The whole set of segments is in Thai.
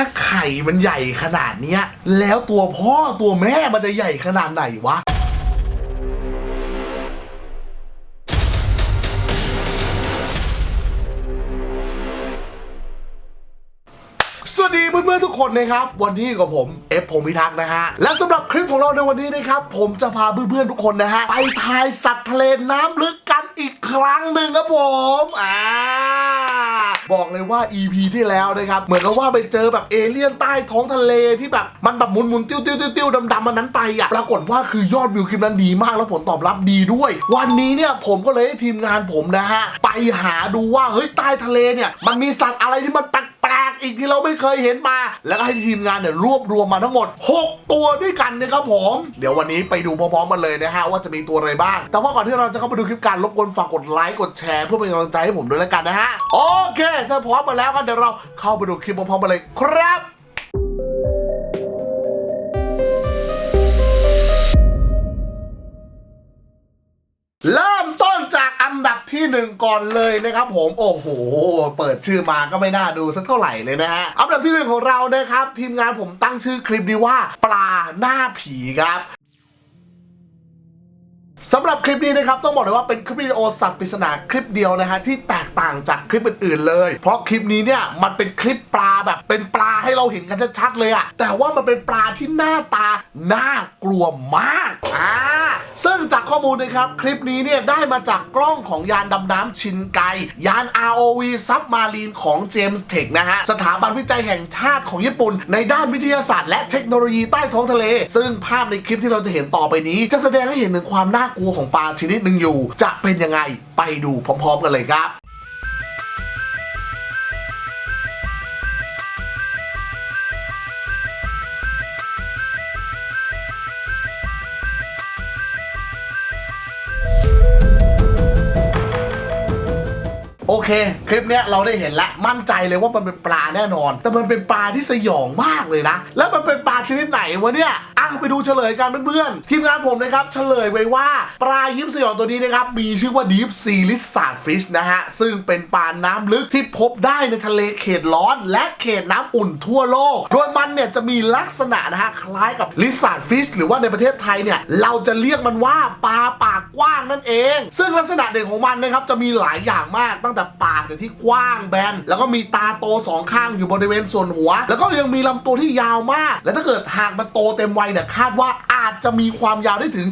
ถ้าไข่มันใหญ่ขนาดเนี้ย แล้วตัวพ่อตัวแม่มันจะใหญ่ขนาดไหนวะสวัสดีเพื่อนๆทุกคนนะครับ วันนี้กับผมเอฟพงษ์พิทักษ์นะฮะ และสำหรับคลิปของเราในวันนี้นะครับ ผมจะพาเพื่อนๆทุกคนนะฮะ ไปทายสัตว์ทะเลน้ำลึกกันอีกครั้งหนึ่งครับผม อ่า บอกเลยว่า EP ที่แล้วนะครับ เหมือนกับว่าไปเจอแบบเอเลี่ยนใต้ท้องทะเลที่แบบมันแบบหมุนๆติ้วติ้วติ้วติ้วดำๆมันนั้นไปอะปรากฏว่าคือยอดวิวคลิปนั้นดีมากแล้วผลตอบรับดีด้วย วันนี้เนี่ยผมก็เลยให้ทีมงานผมนะฮะไปหาดูว่าเฮ้ยใต้ทะเลเนี่ยมันมีสัตว์อะไรที่มันแปลก อีกที่เราไม่เคยเห็นมา แล้วก็ให้ทีมงานเนี่ยรวบรวมมาทั้งหมด 6 ตัวด้วยกันนะครับผม เดี๋ยววันนี้ไปดูพร้อมๆกันเลยนะฮะว่าจะมีตัวอะไรบ้าง แต่ว่าก่อนที่เราจะเข้าไปดูคลิปการรบกวนฝากกดไลค์กดแชร์เพื่อเป็นกำลังใจให้ผมด้วยแล้วกันนะฮะโอเคถ้าพร้อมมาแล้วก็เดี๋ยวเราเข้าไปดูคลิปพร้อมๆกันเลยครับเริ่ อันดับที่หนึ่งก่อนเลยนะครับ ผมโอ้โห เปิดชื่อมาก็ไม่น่าดูสักเท่าไหร่เลยนะฮะอันดับที่หนึ่งของเรานะครับ ทีมงานผมตั้งชื่อคลิปนี้ว่าปลาหน้าผีครับ สำหรับคลิปนี้นะครับต้องบอกเลยว่าเป็นคลิปวิดีโอสัตว์ปริศนาคลิปเดียวนะฮะที่แตกต่างจากคลิปอื่นๆเลย เพราะคลิปนี้เนี่ยมันเป็นคลิปปลาแบบเป็นปลาให้เราเห็นกันชัดๆเลยอะแต่ว่ามันเป็นปลาที่หน้าตาน่ากลัวมากอ่าซึ่งจากข้อมูลนะครับคลิปนี้เนี่ยได้มาจากกล้องของยานดำน้ำชินไก ยาน ROV ซับมารีนของเจมส์เทคนะฮะสถาบันวิจัยแห่งชาติของญี่ปุ่น ในด้านวิทยาศาสตร์และเทคโนโลยีใต้ท้องทะเล ซึ่งภาพในคลิปที่เราจะเห็นต่อไปนี้ จะแสดงให้เห็นถึงความน่ากลัวของปลาชนิดหนึ่งอยู่ จะเป็นยังไงไปดูพร้อมๆกันเลยครับโอเค คลิปเนี้ยเราได้เห็นแล้วมั่นใจเลยว่ามันเป็นปลาแน่นอน แต่มันเป็นปลาที่สยองมากเลยนะ แล้วมันเป็นปลาชนิดไหนวะเนี่ย ไปดูเฉลยกันเพื่อนๆ ทีมงานผมนะครับเฉลยไว้ว่าปลายิ้มสยองตัวนี้นะครับมีชื่อว่า Deep Sea Lizard Fish นะฮะ ซึ่งเป็นปลาน้ำลึกที่พบได้ในทะเลเขตร้อน และเขตน้ำอุ่นทั่วโลก โดยมันเนี่ยจะมีลักษณะนะฮะ คล้ายกับ Lizard Fish หรือว่าในประเทศไทยเนี่ย เราจะเรียกมันว่าปลาปากกว้างนั่นเอง ซึ่งลักษณะเด่นของมันนะครับจะมีหลายอย่างมากตั้งแต่ปากเนี่ยที่กว้างแบน แล้วก็มีตาโตสองข้างอยู่บริเวณส่วนหัว แล้วก็ยังมีลำตัวที่ยาวมาก และถ้าเกิดหากมันโตเต็มวัยเนี่ยคาดว่าอาจจะมีความยาวได้ถึง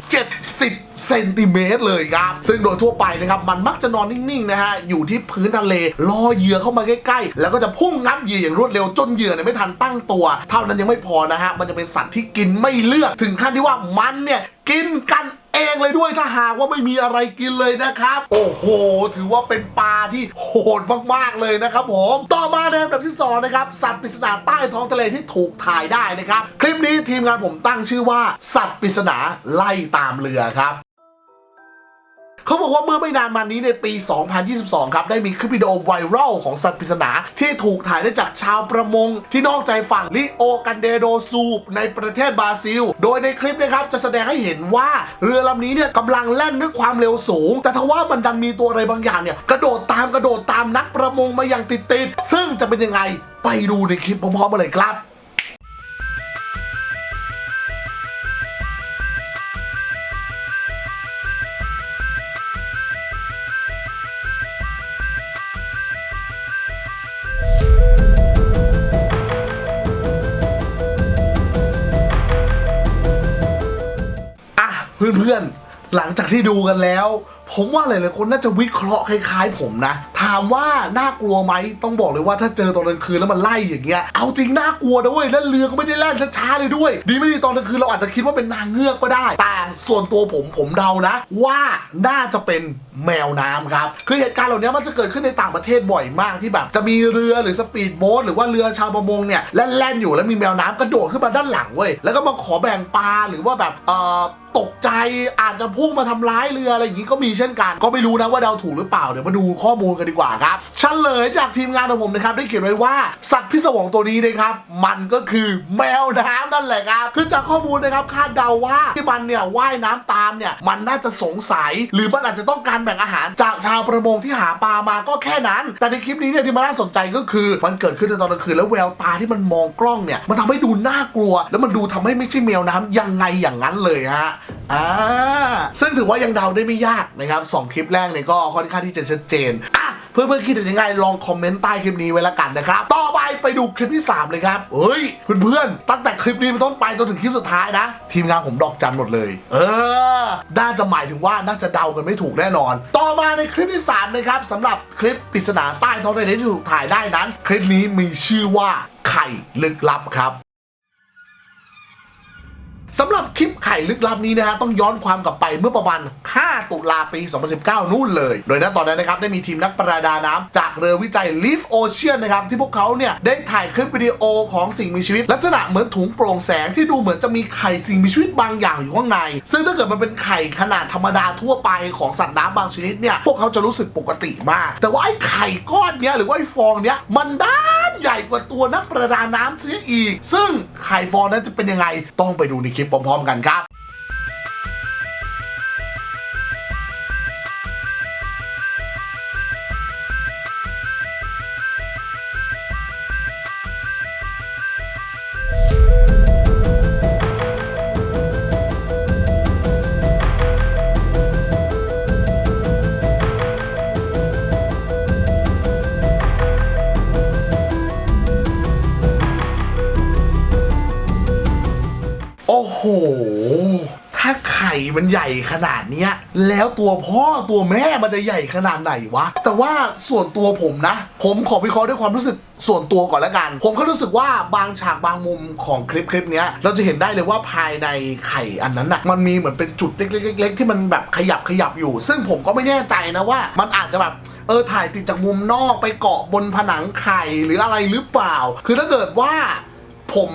70 เซนติเมตรเลยครับ ซึ่งโดยทั่วไปนะครับ มันมักจะนอนนิ่งๆนะฮะ อยู่ที่พื้นทะเลรอเหยื่อเข้ามาใกล้ๆ แล้วก็จะพุ่งงับเหยื่ออย่างรวดเร็วจนเหยื่อเนี่ยไม่ทันตั้งตัว เท่านั้นยังไม่พอนะฮะ มันจะเป็นสัตว์ที่กินไม่เลือก ถึงขั้นที่ว่ามันเนี่ย กินกันเองเลยด้วยถ้าหากว่าไม่มีอะไรกินเลยนะครับ โอ้โห ถือว่าเป็นปลาที่โหดมากๆเลยนะครับผมต่อมาในอันดับที่สองนะครับสัตว์ปริศนาใต้ท้องทะเลที่ถูกถ่ายได้นะครับ คลิปนี้ทีมงานผมตั้งชื่อว่า สัตว์ปริศนาไล่ตามเรือครับ เขาบอกว่าเมื่อไม่นานมานี้ในปี 2022 ครับ ได้มีคลิปวิดีโอไวรัลของสัตว์ปริศนาที่ถูกถ่ายได้จากชาวประมง ที่นอกใจฝั่งลิโอกันเดโดซูปในประเทศบราซิล โดยในคลิปนะครับจะแสดงให้เห็นว่าเรือลำนี้เนี่ยกำลังแล่นด้วยความเร็วสูง แต่ทว่ามันดันมีตัวอะไรบางอย่างเนี่ยกระโดดตามกระโดดตามนักประมงมาอย่างติดๆซึ่งจะเป็นยังไงไปดูในคลิปพร้อมๆกันเลยครับ เพื่อนๆ หลังจากที่ดูกันแล้ว ผมว่าหลายๆคนน่าจะวิเคราะห์คล้ายๆ ผมนะ ถามว่าน่ากลัวไหมต้องบอกเลยว่าถ้าเจอตอนกลางคืนแล้วมันไล่อย่างเงี้ยเอาจริงน่ากลัวนะเว้ยแล้วเรือก็ไม่ได้แล่นช้าๆเลยด้วย ดีไม่ดีตอนกลางคืนเราอาจจะคิดว่าเป็นนางเงือกก็ได้ แต่ส่วนตัวผมผมเดานะ ว่าน่าจะเป็นแมวน้ำครับ คือเหตุการณ์เหล่านี้มันจะเกิดขึ้นในต่างประเทศบ่อยมากที่แบบ จะมีเรือหรือสปีดโบ๊ทหรือว่าเรือชาวประมงเนี่ยแล่นๆอยู่แล้วมีแมวน้ำกระโดดขึ้นมาด้านหลังเว้ยแล้วก็มาขอแบ่งปลาหรือว่าแบบเอ่อ ตกใจอาจจะพุ่งมาทำร้ายเรืออะไรอย่างนี้ก็มีเช่นกัน ก็ไม่รู้นะว่าเดาถูกหรือเปล่าเดี๋ยวมาดูข้อมูลกันดีกว่าครับเฉลยจากทีมงานของผมนะครับได้เขียนไว้ว่าสัตว์พิศวงตัวนี้นะครับมันก็คือแมวน้ำนั่นแหละครับคือจากข้อมูลนะครับคาดเดาว่าที่มันเนี่ยว่ายน้ำตามเนี่ยมันน่าจะสงสัย หรือมันอาจจะต้องการแบ่งอาหารจากชาวประมงที่หาปลามาก็แค่นั้น แต่ในคลิปนี้เนี่ยที่มันน่าสนใจก็คือ มันเกิดขึ้นในตอนกลางคืนแล้วแววตาที่มันมองกล้องเนี่ยมันทำให้ดูน่ากลัว แล้วมันดูทำให้ไม่ใช่แมวน้ำยังไงอย่างนั้นเลยฮะอ่าซึ่งถือว่ายังเดาได้ไม่ยากนะครับสองคลิปแรกเนี่ยก็ค่อนข้างที่จะชัดเจนอะเพื่อนๆคิดเห็นยังไงลองคอมเมนต์ใต้คลิปนี้ไว้ละกันนะครับ ต่อไปไปดูคลิปที่ 3 เลยครับเฮ้ยเพื่อนๆตั้งแต่คลิปนี้เป็นต้นไปจนถึงคลิปสุดท้ายนะ ทีมงานผมดอกจันหมดเลย เออน่าจะหมายถึงว่าน่าจะเดากันไม่ถูกแน่นอน ต่อมาในคลิปที่3นะครับสำหรับคลิปปริศนาใต้ท้องทะเลที่ถูกถ่ายได้นั้น คลิปนี้มีชื่อว่าไข่ลึกลับครับ สำหรับคลิปไข่ลึกลับนี้นะฮะต้องย้อนความกลับไปเมื่อประมาณ 5 ตุลาปี 2019 นู่นเลย โดยณตอนนั้นนะครับได้มีทีมนักประดาน้ำจากเรือวิจัย Leaf Ocean นะครับที่พวกเขาเนี่ยได้ถ่ายคลิปวิดีโอของสิ่งมีชีวิต ลักษณะเหมือนถุงโปร่งแสงที่ดูเหมือนจะมีไข่สิ่งมีชีวิตบางอย่างอยู่ข้างใน ซึ่งถ้าเกิดมันเป็นไข่ขนาดธรรมดาทั่วไปของสัตว์น้ำบางชนิดเนี่ยพวกเขาจะรู้สึกปกติมาก แต่ว่าไอ้ไข่ก้อนเนี้ยหรือว่าไอ้ฟองเนี้ยมันด้านใหญ่กว่าตัวนักประดาน้ำเสียอีก ซึ่งไข่ฟองนั้นจะเป็นยังไงต้องไปดูในคลิปพร้อมๆ กันครับ มันใหญ่ขนาดเนี้ยแล้วตัวพ่อตัวแม่มันจะใหญ่ขนาดไหนวะ แต่ว่าส่วนตัวผมนะ ผมขอวิเคราะห์ด้วยความรู้สึกส่วนตัวก่อนล้วกัน ผมก็รู้สึกว่าบางฉากบางมุมของคลิปคลิปนี้เราจะเห็นได้เลยว่าภายในไข่อันนั้นน่ะมันมีเหมือนเป็นจุดเล็กๆๆที่มันแบบขยับขยับอยู่ ซึ่งผมก็ไม่แน่ใจนะว่า มันอาจจะแบบเออถ่ายติดจากมุมนอกไปเกาะบนผนังไข่หรืออะไรหรือเปล่า คือถ้าเกิดว่า ผม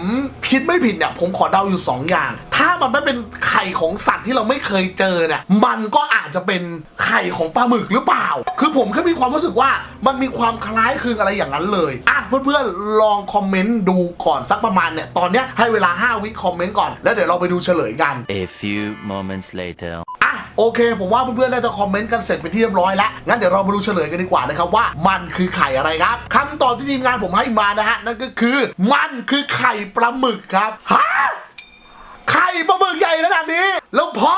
คิดไม่ผิดเนี่ยผมขอเดาอยู่ 2 อย่าง ถ้ามันไม่เป็นไข่ของสัตว์ที่เราไม่เคยเจอเนี่ยมันก็อาจจะเป็นไข่ของปลาหมึกหรือเปล่า คือผมแค่มีความรู้สึกว่ามันมีความคล้ายคลึงอะไรอย่างนั้นเลยอะเพื่อนๆลองคอมเมนต์ดูก่อนสักประมาณเนี่ยตอนเนี้ยให้เวลา 5 วิคอมเมนต์ก่อน แล้วเดี๋ยวเราไปดูเฉลยกัน A few moments later. อะโอเค ผมว่าเพื่อนๆน่าจะคอมเมนต์กันเสร็จเป็นที่เรียบร้อยแล้วงั้นเดี๋ยวเรามาดูเฉลยกันดีกว่านะครับว่า มันคือไข่อะไรครับคำตอบที่ทีมงานผมให้มานะฮะนั่นก็คือ มันคือไข่ไข่ปลาหมึกครับฮะไข่ปลาหมึกใหญ่ขนาดนี้ แล้วพ่อ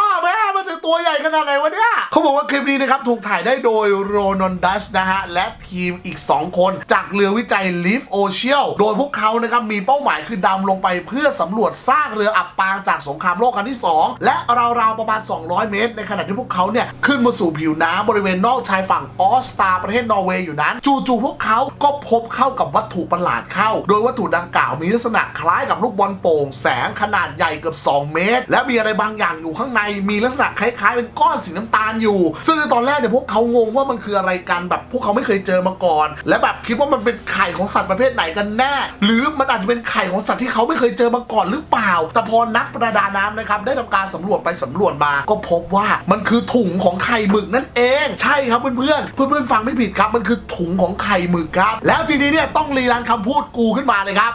ตัวใหญ่ขนาดไหนวะเนี่ยเขาบอกว่าคลิปนี้นะครับ ถูกถ่ายได้โดยโรนอนดัชนะฮะ และทีมอีก 2 คน จากเรือวิจัย Leaf Ocean โดยพวกเขานะครับ มีเป้าหมายคือดำลงไปเพื่อสำรวจซากเรืออับปางจากสงครามโลกครั้งที่ 2 และราวๆประมาณ 200 เมตร ในขณะที่พวกเขาเนี่ย ขึ้นมาสู่ผิวน้ำบริเวณนอกชายฝั่งออสตาประเทศนอร์เวย์อยู่นั้น จู่ๆพวกเขาก็พบเข้ากับวัตถุประหลาดเข้า โดยวัตถุดังกล่าวมีลักษณะคล้ายกับลูกบอลโป่งแสงขนาดใหญ่เกือบ 2 เมตร และมีอะไรบางอย่างอยู่ข้างในมีลักษณะคล้ายๆเป็นก้อนสีน้ำตาลอยู่ ซึ่งในตอนแรกเนี่ยพวกเขางงว่ามันคืออะไรกันแบบพวกเขาไม่เคยเจอมาก่อน และแบบคิดว่ามันเป็นไข่ของสัตว์ประเภทไหนกันแน่ หรือมันอาจจะเป็นไข่ของสัตว์ที่เขาไม่เคยเจอมาก่อนหรือเปล่า แต่พอนักประดาน้ำนะครับได้ทำการสำรวจไปสำรวจมา ก็พบว่ามันคือถุงของไข่หมึกนั่นเอง ใช่ครับเพื่อนๆเพื่อนๆฟังไม่ผิดครับมันคือถุงของไข่หมึกครับ แล้วทีนี้เนี่ยต้องรีรันคำพูดกูขึ้นมาเลยครับ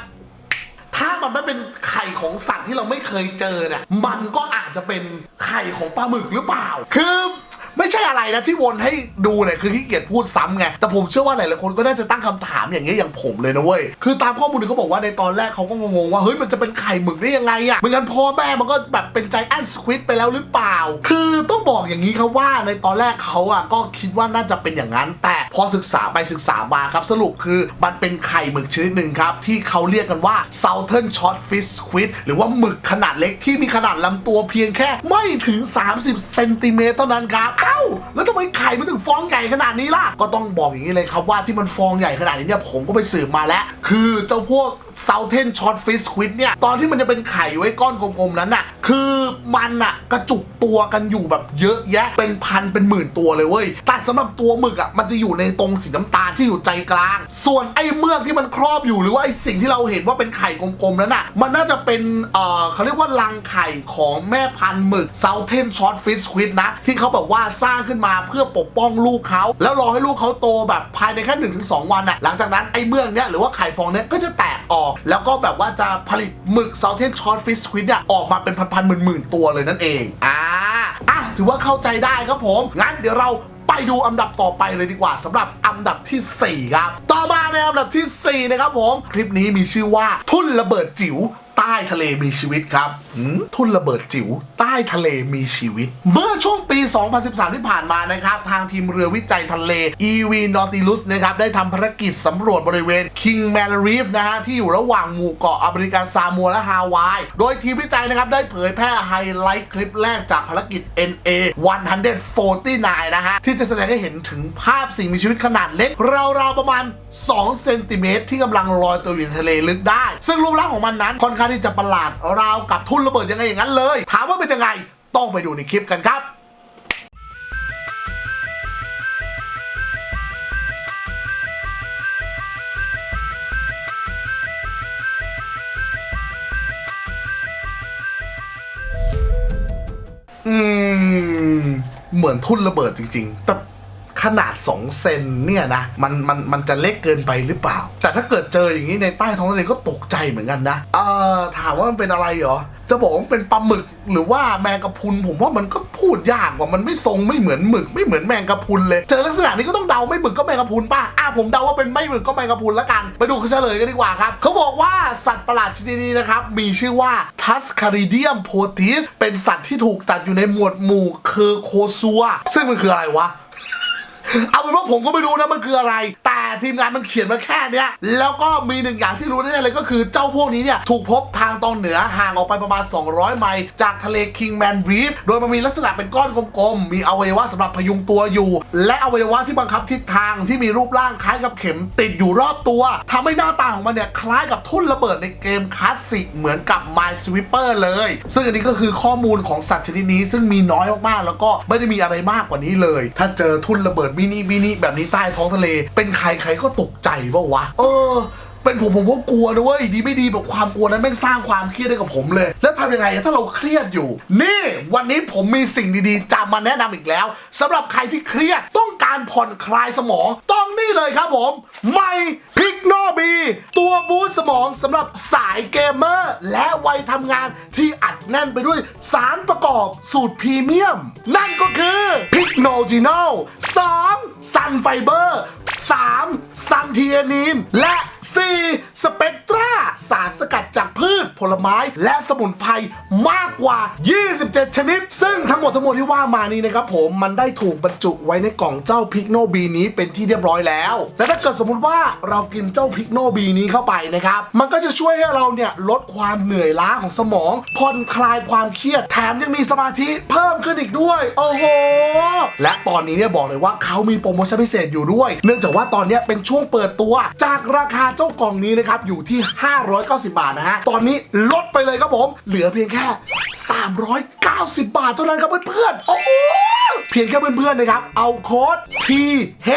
ถ้ามันไม่เป็นไข่ของสัตว์ที่เราไม่เคยเจอเนี่ย มันก็อาจจะเป็นไข่ของปลาหมึกหรือเปล่า คือ ไม่ใช่อะไรนะที่วนให้ดูเนี่ยคือขี้เกียจพูดซ้ำไง แต่ผมเชื่อว่าหลายๆคนก็น่าจะตั้งคำถามอย่างเงี้ยอย่างผมเลยนะเว้ย คือตามข้อมูลเขาบอกว่าในตอนแรกเขาก็งงๆว่าเฮ้ยมันจะเป็นไข่หมึกได้ยังไงอะไม่งั้นพ่อแม่มันก็แบบเป็นใจแอนสควิดไปแล้วหรือเปล่า คือต้องบอกอย่างนี้ครับว่าในตอนแรกเขาอะก็คิดว่าน่าจะเป็นอย่างนั้น แต่พอศึกษาไปศึกษามาครับสรุปคือมันเป็นไข่หมึกชนิดหนึ่งครับที่เขาเรียกกันว่า Southern Short Fish Squid หรือว่าหมึกขนาดเล็กที่มีขนาดลำตัวเพียงแค่ ไม่ถึง 30เซนติเมตรเท่านั้นครับอ้า แล้วทำไมไข่มันถึงฟองใหญ่ขนาดนี้ล่ะ ก็ต้องบอกอย่างนี้เลยครับว่าที่มันฟองใหญ่ขนาดนี้เนี่ยผมก็ไปสืบมาแล้ว คือเจ้าพวก Southern Short Fish Squid เนี่ย ตอนที่มันจะเป็นไข่ไว้ก้อนกลมๆนั้นน่ะ คือมันน่ะกระจุกตัวกันอยู่แบบเยอะแยะ เป็นพันเป็นหมื่นตัวเลยเว้ย แต่สำหรับตัวหมึกอะมันจะอยู่ในตรงสีน้ำตาลที่อยู่ใจกลาง ส่วนไอ้เมือกที่มันครอบอยู่หรือว่าไอ้สิ่งที่เราเห็นว่าเป็นไข่กลมๆนั้นน่ะ มันน่าจะเป็นเอ่อเขาเรียกว่ารังไข่ของแม่พันธุ์หมึก Southern Short Fish Squid นะ ที่เขาแบบว่าสร้างขึ้นมาเพื่อปกป้องลูกเขาแล้วรอให้ลูกเขาโตแบบภายในแค่1นถึงสวันน่ะหลังจากนั้นไอ้เมือกเนี้ยหรือว่าไข่ฟองเนี้ยก็จะแตกออกแล้วก็แบบว่าจะผลิตหมึก Southern Short Fish Squid เนี่ยออกมาเป็นพันๆหมื่นๆตัวเลยนั่นเองอ่าอะถือว่าเข้าใจได้ครับผมงั้นเดี๋ยวเราไปดูอันดับต่อไปเลยดีกว่าสำหรับอันดับทีสี่ 4 ครับ ต่อมาในอันดับทีสี่ 4 นะครับผม คลิปนี้มีชื่อว่าทุ่นระเบิดจิ๋ว ใต้ทะเลมีชีวิตครับทุ่นระเบิดจิ๋วใต้ทะเลมีชีวิต เมื่อช่วงปี 2013 ที่ผ่านมานะครับ ทางทีมเรือวิจัยทะเล EV Nautilus นะครับ ได้ทำภารกิจสำรวจบริเวณ King m a l Reef นะฮะ ที่อยู่ระหว่างหมู่เกาะอเมริกาซามัวและฮาวาย โดยทีมวิจัยนะครับ ได้เผยแพร่ไฮไลท์คลิปแรกจากภารกิจ NA 149 นะฮะ ที่จะแสดงให้เห็นถึงภาพสิ่งมีชีวิตขนาดเล็กราวๆประมาณ 2 เซนติเมตรที่กำลังลอยตัวอยู่ในทะเลลึกได้ ซึ่งรูปร่างของมันนั้นค่อนข้างที่จะประหลาดราวกับทุ่นระเบิดยังไงอย่างนั้นเลย ถามว่าเป็นยังไงต้องไปดูในคลิปกันครับอืมเหมือนทุ่นระเบิดจริง ๆ แต่ ขนาด 2 เซนเนี่ยนะมันมันมันจะเล็กเกินไปหรือเปล่า แต่ถ้าเกิดเจออย่างนี้ในใต้ท้องทะเลก็ตกใจเหมือนกันนะเอ่อถามว่ามันเป็นอะไรเหรอจะบอกว่าเป็นปลาหมึกหรือว่าแมงกะพรุนผมว่ามันก็พูดยากว่ามันไม่ทรงไม่เหมือนหมึกไม่เหมือนแมงกะพรุนเลยเจอลักษณะนี้ก็ต้องเดาไม่หมึกก็แมงกะพรุนป่ะอะผมเดาว่าเป็นไม่หมึกก็แมงกะพรุนละกัน ไปดูเฉลยกันดีกว่าครับเขาบอกว่าสัตว์ประหลาดชนิดนี้นะครับมีชื่อว่า Tuscaridium potis เป็นสัตว์ที่ถูกจัดอยู่ในหมวดหมู่เคอร์โคซัวซึ่งมันคืออะไรวะ เอาเป็นว่าผมก็ไม่รู้นะมันคืออะไร ทีมงานมันเขียนมาแค่เนี้ยแล้วก็มีหนึ่งอย่างที่รู้แน่ๆเลยก็คือเจ้าพวกนี้เนี่ยถูกพบทางตอนเหนือห่างออกไปประมาณ 200 ไมล์จากทะเลคิงแมนรีฟโดยมันมีลักษณะเป็นก้อนกลมๆ มีอวัยวะสำหรับพยุงตัวอยู่ และอวัยวะที่บังคับทิศทางที่มีรูปร่างคล้ายกับเข็มติดอยู่รอบตัวทำให้หน้าตาของมันเนี่ยคล้ายกับทุ่นระเบิดในเกมคลาสสิกเหมือนกับ My Sweeper เลย ซึ่งอันนี้ก็คือข้อมูลของสัตว์ชนิดนี้ซึ่งมีน้อยมากๆ แล้วก็ไม่ได้มีอะไรมากกว่านี้เลย ถ้าเจอทุ่นระเบิดมินิมินิแบบนี้ใต้ท้องทะเลเป็นใครใครก็ตกใจว่าวะ เออ เป็นผมผมก็กลัวนะเว้ยดีไม่ดีแบบความกลัวนั้นแม่งสร้างความเครียดให้กับผมเลย แล้วทำยังไงอะถ้าเราเครียดอยู่ นี่ วันนี้ผมมีสิ่งดีๆจะมาแนะนำอีกแล้วสำหรับใครที่เครียดต้อง การผ่อนคลายสมอง ต้องนี่เลยครับผมไมพิกโนบี ตัวบูสต์สมองสำหรับสายเกมเมอร์ และวัยทำงานที่อัดแน่นไปด้วยสารประกอบสูตรพรีเมียม นั่นก็คือพิกโนจีโนสองซันไฟเบอร์สามซันเทียนีนและ 4. สเปกตราสารสกัดจากพืชผลไม้และสมุนไพรมากกว่า 27 ชนิด ซึ่งทั้งหมดทั้งมวลที่ว่ามานี้นะครับผมมันได้ถูกบรรจุไว้ในกล่องเจ้าพิกโนบีนี้เป็นที่เรียบร้อยแล้ว และถ้าเกิดสมมติว่าเรากินเจ้าพิกโนบีนี้เข้าไปนะครับ มันก็จะช่วยให้เราเนี่ยลดความเหนื่อยล้าของสมองผ่อนคลายความเครียดแถมยังมีสมาธิเพิ่มขึ้นอีกด้วย โอ้โห และตอนนี้เนี่ยบอกเลยว่าเขามีโปรโมชั่นพิเศษอยู่ด้วย เนื่องจากว่าตอนนี้เป็นช่วงเปิดตัวจากราคาเจ้ากล่องนี้นะครับอยู่ที่ 590 บาทนะฮะ ตอนนี้ลดไปเลยครับผม เหลือเพียงแค่ 390 บาทเท่านั้นครับเพื่อนๆโอ้โหเพียงแค่เพื่อนๆนะครับ เอาโค้ด P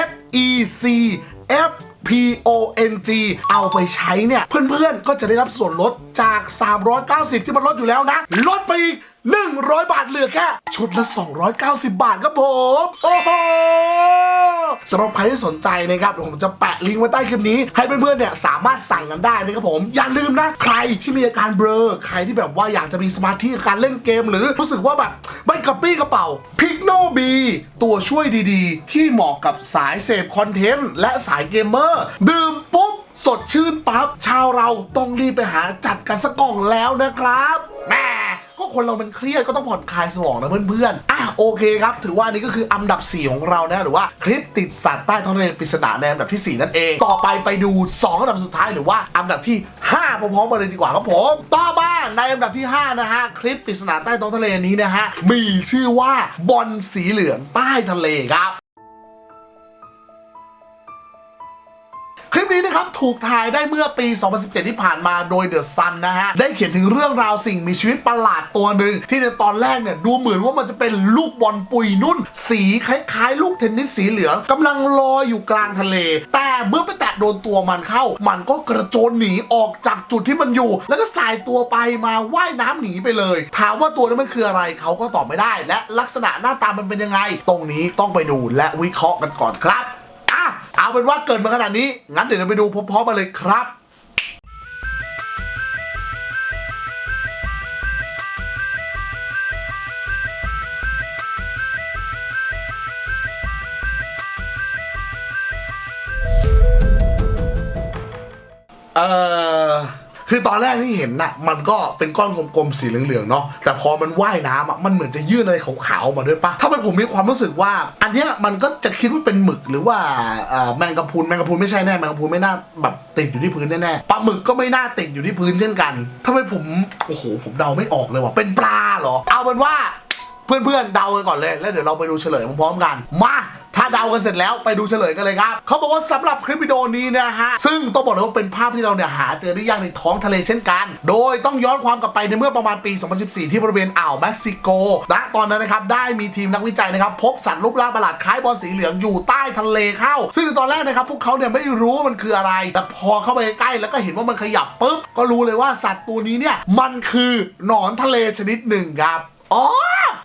H E C F P O N G เอาไปใช้เนี่ย เพื่อนๆ ก็จะได้รับส่วนลดจาก 390 ที่มันลดอยู่แล้วนะ ลดไปอีก 100 บาทเหลือแค่ชุดละ 290 บาทครับผม โอ้โหสำหรับใครที่สนใจนะครับผมจะแปะลิงก์ไว้ใต้คลิปนี้ ให้เพื่อนๆเนี่ยสามารถสั่งกันได้นะครับผม อย่าลืมนะ ใครที่มีอาการเบลอ ใครที่แบบว่าอยากจะมีสมาธิกับการเล่นเกม หรือรู้สึกว่าแบบไม่กระปี้กระเป๋าพิกโนบีตัวช่วยดีๆ ที่เหมาะกับสายเสพคอนเทนต์และสายเกมเมอร์ดื่มปุ๊บสดชื่นปั๊บชาวเราต้องรีบไปหาจัดกันสักกล่องแล้วนะครับแม่ ก็คนเรามันเครียดก็ต้องผ่อนคลายสมองนะเพื่อนๆ อะโอเคครับ ถือว่านี่ก็คืออันดับ 4 ของเรานะหรือว่าคลิปติดสัตว์ใต้ท้องทะเลปริศนาในอันดับที่ 4 นั่นเอง ต่อไปไปดู 2 อันดับสุดท้ายหรือว่าอันดับที่ 5 พร้อมๆกันเลยดีกว่าครับผม ต่อมาในอันดับที่ 5 นะฮะ คลิปปริศนาใต้ท้องทะเลนี้นะฮะมีชื่อว่าบอลสีเหลืองใต้ทะเลครับ คลิปนี้นะครับถูกถ่ายได้เมื่อปี 2017 ที่ผ่านมาโดยเดอะซันนะฮะ ได้เขียนถึงเรื่องราวสิ่งมีชีวิตประหลาดตัวหนึ่งที่ในตอนแรกเนี่ยดูเหมือนว่ามันจะเป็นลูกบอลปุยนุ่น สีคล้ายๆ ลูกเทนนิสสีเหลืองกำลังลอยอยู่กลางทะเล แต่เมื่อไปแตะโดนตัวมันเข้า มันก็กระโจนหนีออกจากจุดที่มันอยู่ แล้วก็สายตัวไปมาว่ายน้ำหนีไปเลย ถามว่าตัวนั้นมันคืออะไรเขาก็ตอบไม่ได้ และลักษณะหน้าตามันเป็นยังไง ตรงนี้ต้องไปดูและวิเคราะห์กันก่อนครับ เอาเป็นว่าเกิดมาขนาดนี้ งั้นเดี๋ยวเราไปดูพร้อมๆมาเลยครับเออ คือตอนแรกที่เห็นน่ะ มันก็เป็นก้อนกลมๆสีเหลืองๆเนาะแต่พอมันว่ายน้ำอะมันเหมือนจะยื่นอะไรขาวๆมาด้วยปะถ้าเป็นผมมีความรู้สึกว่า อันเนี้ยมันก็จะคิดว่าเป็นหมึกหรือว่าแมงกะพรุนแมงกะพรุนไม่ใช่แน่แมงกะพรุนไม่น่าแบบติดอยู่ที่พื้นแน่ๆปลาหมึกก็ไม่น่าติดอยู่ที่พื้นเช่นกันทำไมผมโอ้โหผมเดาไม่ออกเลยว่ะเป็นปลาเหรอ เอาเป็นว่า เพื่อนๆเดากันก่อนเลย แล้วเดี๋ยวเราไปดูเฉลยพร้อมๆกัน มาถ้าเดากันเสร็จแล้วไปดูเฉลยกันเลยครับเขาบอกว่าสำหรับคลิปวิดีโอนี้นะฮะ ซึ่งต้องบอกเลยว่าเป็นภาพที่เราเนี่ยหาเจอได้ยากในท้องทะเลเช่นกัน โดยต้องย้อนความกลับไปในเมื่อประมาณปี 2014 ที่บริเวณอ่าวเม็กซิโกณตอนนั้นนะครับ ได้มีทีมนักวิจัยนะครับ พบสัตว์รูปร่างประหลาดคล้ายบอลสีเหลืองอยู่ใต้ทะเลเข้า ซึ่งในตอนแรกนะครับ พวกเขาเนี่ยไม่รู้ว่ามันคืออะไร แต่พอเข้าไปใกล้แล้วก็เห็นว่ามันขยับปุ๊บก็รู้เลยว่าสัตว์ตัวนี้เนี่ยมันคือหนอนทะเลชนิดหนึ่งครับอ๋อ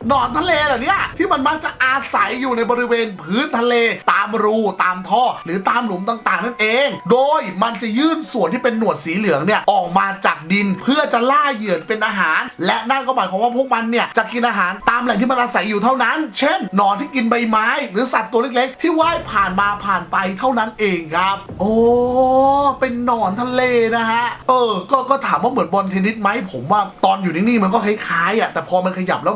หนอนทะเลเหรอเนี่ยที่มันมักจะอาศัยอยู่ในบริเวณพื้นทะเล ตามรูตามท่อ หรือตามหลุมต่างๆ นั่นเอง โดยมันจะยื่นส่วนที่เป็นหนวดสีเหลืองเนี่ยออกมาจากดินเพื่อจะล่าเหยื่อเป็นอาหาร และนั่นก็หมายความว่าพวกมันเนี่ยจะกินอาหารตามแหล่งที่มันอาศัยอยู่เท่านั้น เช่นหนอนที่กินใบไม้ หรือสัตว์ตัวเล็กๆ ที่ว่ายผ่านมาผ่านไปเท่านั้นเองครับ โอ้เป็นหนอนทะเลนะฮะเออก็ก็ถามว่าเหมือนบอลเทนนิสไหมผมว่าตอนอยู่นิ่งๆมันก็คล้ายๆอะแต่พอมันขยับแล้ว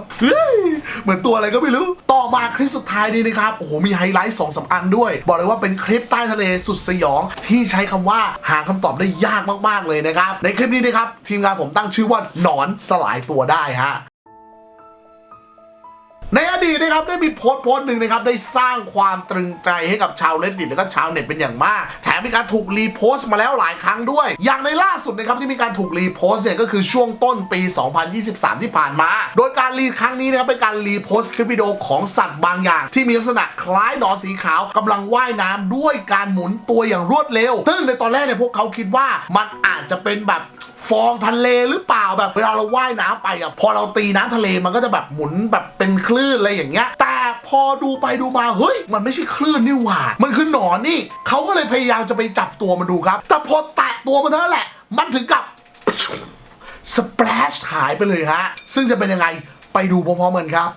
เหมือนตัวอะไรก็ไม่รู้ ต่อมาคลิปสุดท้ายนี้นะครับ โอ้โห มีไฮไลท์สองสาอันด้วย บอกเลยว่าเป็นคลิปใต้ทะเลสุดสยอง ที่ใช้คำว่าหาคำตอบได้ยากมากๆเลยนะครับ ในคลิปนี้นะครับ ทีมงานผมตั้งชื่อว่าหนอนสลายตัวได้ฮะ ในอดีตนะครับได้มีโพสต์โพสต์หนึ่งนะครับได้สร้างความตรึงใจให้กับชาวเลดดิตและก็ชาวเน็ตเป็นอย่างมาก แถมมีการถูกรีโพสต์มาแล้วหลายครั้งด้วย อย่างในล่าสุดนะครับที่มีการถูกรีโพสต์เนี่ยก็คือช่วงต้นปี 2023 ที่ผ่านมา โดยการรีครั้งนี้นะครับเป็นการรีโพสต์คลิปวิดีโอของสัตว์บางอย่าง ที่มีลักษณะคล้ายหนอนสีขาวกำลังว่ายน้ำด้วยการหมุนตัวอย่างรวดเร็ว ซึ่งในตอนแรกเนี่ยพวกเขาคิดว่ามันอาจจะเป็นแบบ ฟองทะเลหรือเปล่าแบบเวลาเราว่ายน้ำไปอะพอเราตีน้ำทะเลมันก็จะแบบหมุนแบบเป็นคลื่นอะไรอย่างเงี้ย แต่พอดูไปดูมาเฮ้ย มันไม่ใช่คลื่นนี่หว่า มันคือหนอนนี่เขาก็เลยพยายามจะไปจับตัวมันดูครับ แต่พอแตะตัวมันเท่านั้นแหละ มันถึงกับสเปรชหายไปเลยฮะ ซึ่งจะเป็นยังไงไปดูพร้อมๆกันครับ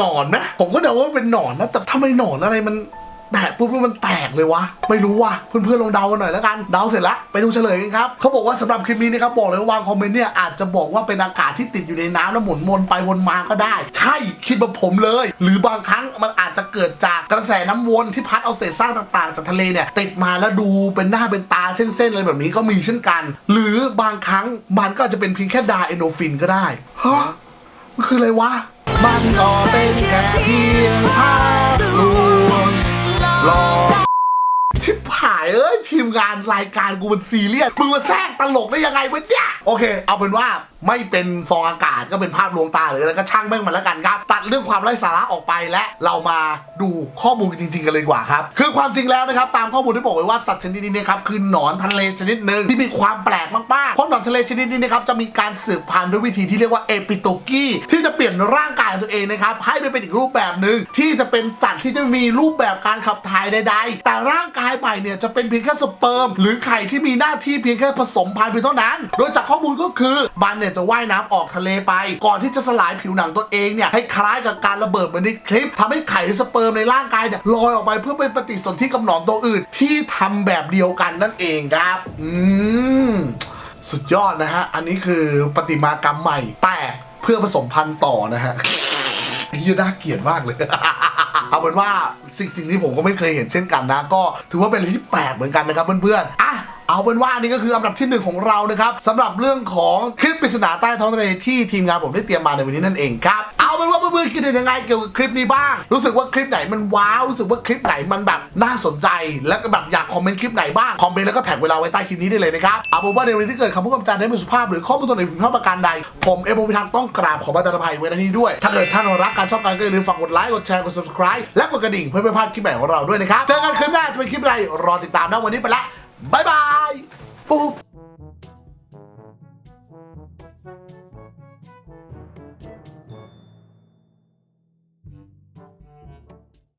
หนอนไหมผมก็เดาว่าเป็นหนอนนะแต่ทำไมหนอนอะไรมันแตกปุ๊บมันแตกเลยวะ ไม่รู้ว่ะเพื่อนๆลองเดากันหน่อยแล้วกัน เดาเสร็จแล้วไปดูเฉลยกันครับเขาบอกว่าสำหรับคลิปนี้นะครับบอกเลยว่าวางคอมเมนต์เนี่ยอาจจะบอกว่าเป็นอากาศที่ติดอยู่ในน้ำแล้วหมุนวนไปวนมาก็ได้ ใช่คิดแบบผมเลย หรือบางครั้งมันอาจจะเกิดจากกระแสน้ำวนที่พัดเอาเศษซากต่างๆ จากทะเลเนี่ยติดมาแล้วดูเป็นหน้าเป็นตาเส้นๆอะไรแบบนี้ก็มีเช่นกัน หรือบางครั้งมันก็อาจจะเป็นเพียงแค่ไดาเอโดรฟินก็ได้ฮะ มันคืออะไรวะ มันก็เป็นแค่เพียงภาพลวงหลอกชิบหายเอ้ยทีมงานรายการกูมันซีเรียสมึงมาแทรกตลกได้ยังไงวะเนี่ย โอเค เอาเป็นว่า ไม่เป็นฟองอากาศก็เป็นภาพลวงตาหรืออะไรก็ช่างแม่งมันแล้วกันครับ ตัดเรื่องความไร้สาระออกไปและเรามาดูข้อมูลกันจริงๆกันเลยดีกว่าครับ คือความจริงแล้วนะครับ ตามข้อมูลที่บอกไว้ว่าสัตว์ชนิดนี้นะครับคือหนอนทะเลชนิดหนึ่งที่มีความแปลกมากๆเพราะหนอนทะเลชนิดนี้นะครับจะมีการสืบพันธุ์ด้วยวิธีที่เรียกว่าเอปิโตกี้ที่จะเปลี่ยนร่างกายของตัวเองนะครับให้ไปเป็นอีกรูปแบบหนึ่งที่จะเป็นสัตว์ที่จะมีรูปแบบการขับถ่ายใด ๆ แต่ร่างกายใหม่เนี่ยจะเป็นเพียงแค่สเปิร์มหรือไข่ที่มีหน้าที่เพียงแค่ผสมพันธุ์เพียงเท่านั้น โดยจากข้อมูลก็คือมันเนี่ยเนี่ยจะว่ายน้ำออกทะเลไป ก่อนที่จะสลายผิวหนังตัวเองเนี่ยให้คล้ายกับการระเบิดเหมือนในคลิปทำให้ไข่สเปิร์มในร่างกายเนี่ยลอยออกไปเพื่อไปปฏิสนธิกับหนอนตัวอื่น ที่ทำแบบเดียวกันนั่นเองครับ อืมสุดยอดนะฮะ อันนี้คือปฏิมากรรมใหม่แต่เพื่อผสมพันธุ์ต่อนะฮะไอ้เหี้ยน่าเกลียดมากเลย เอาเป็นว่าสิ่งสิ่งที่ผมก็ไม่เคยเห็นเช่นกันนะ ก็ถือว่าเป็นอะไรที่แปลกเหมือนกันนะครับเพื่อนๆอะ เอาเป็นว่านี่ก็คืออันดับที่หนึ่งของเรานะครับสำหรับเรื่องของคลิปปริศนาใต้ท้องทะเลที่ทีมงานผมได้เตรียมมาในวันนี้นั่นเองครับเอาเป็นว่าเพื่อนๆคิดเห็นยังไงเกี่ยวกับคลิปนี้บ้าง รู้สึกว่าคลิปไหนมันว้าวรู้สึกว่าคลิปไหนมันแบบน่าสนใจ แล้วก็แบบอยากคอมเมนต์คลิปไหนบ้างคอมเมนต์แล้วก็แท็กเวลาไว้ใต้คลิปนี้ได้เลยนะครับเอาเป็นว่าในวันนี้ที่เกิดคำพูดคำจาได้ไม่สุภาพหรือข้อมูลตัวไหนผิดพลาดประการใดผมเอ็มโอพิทักษ์ต้องกราบขอประทานอภัยไว้ในที่นี้ด้วย ถ้าเกิดท่านรักการชอบการก็อย่าลืมฝากกดไลค์กดแชร์กด subscribe และกดกระดิ่งเพื่อไม่พลาดคลิปใหม่ของเราด้วยนะครับเจอกันคลิปหน้าจะเป็นคลิปอะไรรอติดตามนะวันนี้ไปละ บายบายปุ๊บ